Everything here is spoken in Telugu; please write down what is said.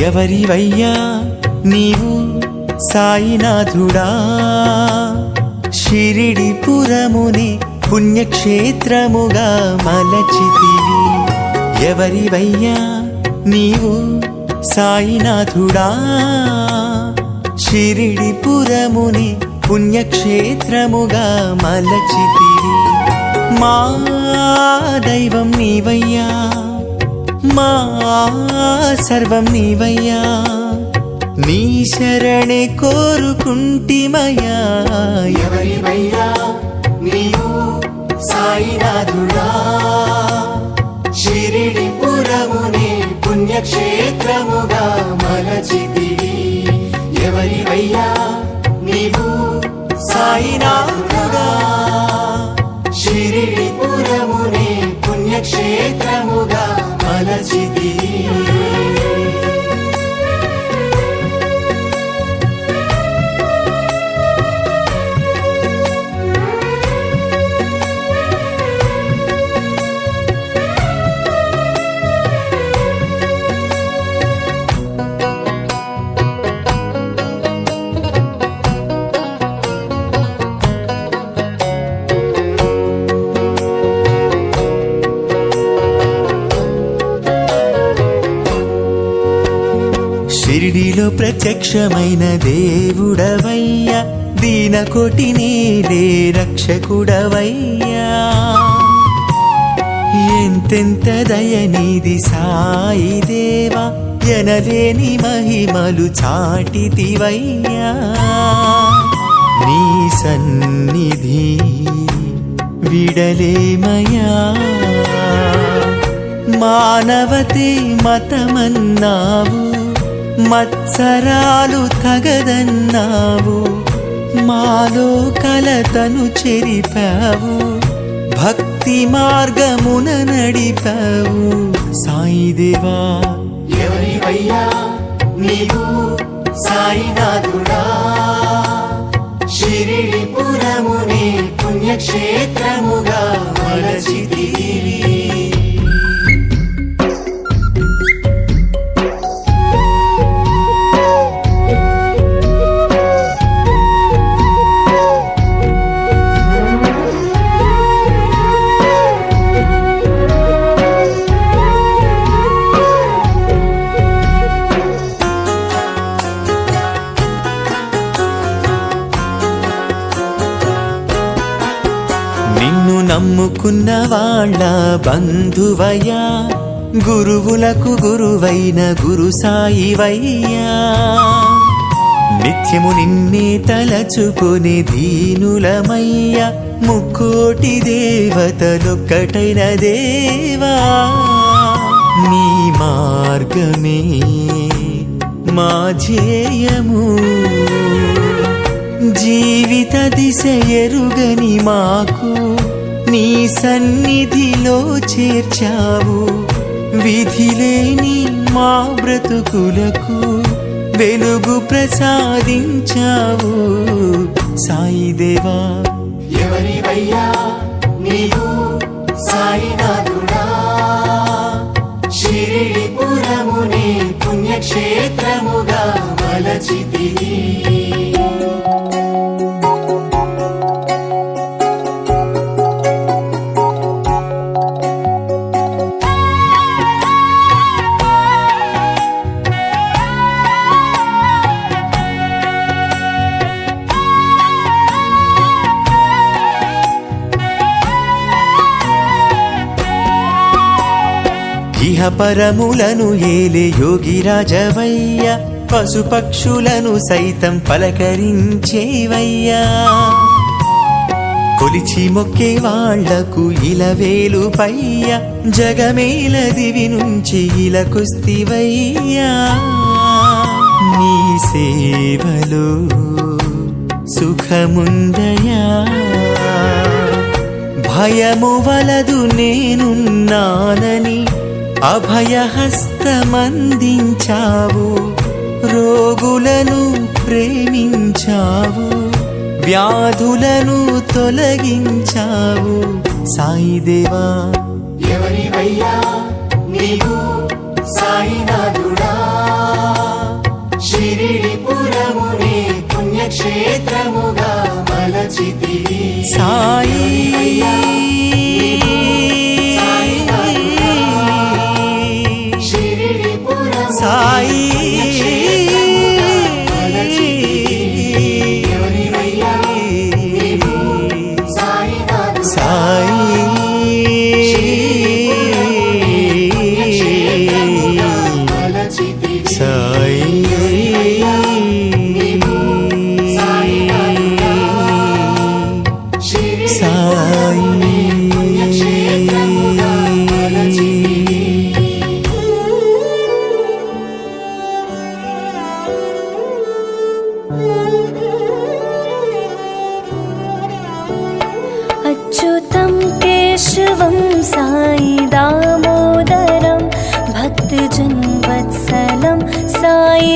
ఎవరివయ్యా నీవు సాయినాథుడా? షిరిడి పురముని పుణ్యక్షేత్రముగా మలచితివి. ఎవరివయ్యా నీవు సాయినాథుడా? షిరిడి పురముని పుణ్యక్షేత్రముగా మలచితివి. మా దైవం నీవయ్యా అమ్మా సర్వం నీవయ్యా. నీ శరణే కోరుకుంటిమయ్యా. ఎవరివయ్యా? నీవు సాయినాథుడా. షిరిడి పురముని పుణ్యక్షేత్రముగా మలచితివి. ఎవరివయ్యా? నీవు సాయినాథుడా. షిరిడి పురముని పుణ్యక్షేత్ర పుణ్యక్షేత్రముగా మలచితివి షిరిడిలో ప్రత్యక్షమైన దేవుడవయ్యా. దీన కోటి నీలే రక్షకుడవయ్యా. ఎంతెంత దయనిది సాయి దేవా ఎనలేని మహిమలు చాటితివయ్యా. నీ సన్నిధి విడలేమయా మానవతే మతమన్నావు. మత్సరాలు తగదన్నావు మాలో కలతను చెరిపావు భక్తి మార్గమున నడిపావు. సాయిదేవా ఎవరివయ్యా నీవు? సాయినాథుడా శిరిడిపురమునే పుణ్యక్షేత్రముగా మలచితివి. నమ్ముకున్న వాళ్ళ బంధువయ్యా గురువులకు గురువైన గురు సాయివయ్యా. నిత్యము నిన్నే తలచుకుని దీనులమయ్యా ముక్కోటి దేవతలొక్కటైన దేవా. నీ మార్గమే మా ధ్యేయము. జీవిత దిశ ఎరుగని మాకు నీ సన్నిధిలో చేర్చావు విధిలేని మా బ్రతుకులకు వెలుగు ప్రసాదించావు. సాయిదేవా ఎవరివయ్యా నీవు సాయినాథుడా? ఇహ పరములను ఏలే యోగిరాజవయ్య పశుపక్షులను సైతం పలకరించేవయ్యా. కొలిచి మొక్కే వాళ్ళకు ఇలవేలు పయ్య జగమేల దివి నుంచి ఇలకొస్తివయ్యా. నీ సేవలో సుఖముందయా. భయము వలదు నేనున్నానని అభయహస్తమందించావు రోగులను ప్రేమించావు వ్యాధులను తొలగించావు. సాయిదేవా ఎవరివయ్యా నీవు పుణ్యక్షేత్రముగా మలచితి సాయి साई दामोदरं भक्तजन्वत्सलं साई